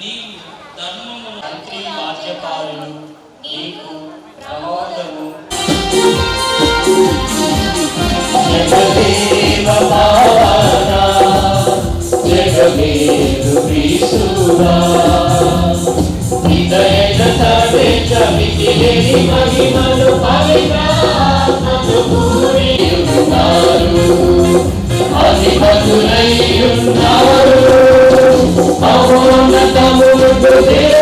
ధర్మము మంత్రి రాజ్యపాలులు నీకు ప్రమోదము. జగదేవ పావనా జగమేరు సర్వేచ మితిలేని మహిమలు అధిపతులై ఉన్నారు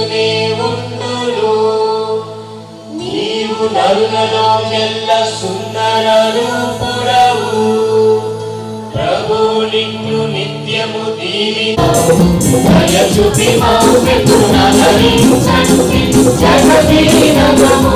కాడిని విరగగొట్టితివి నీవు నరులలో ఎల్ల సుందర రూపుడవు ప్రభు నిన్ను నిత్యము దీవి. చూపి మా పెట్టునరించండి జగదీనము.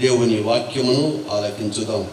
దేవుని వాక్యమును ఆలకించుదాం.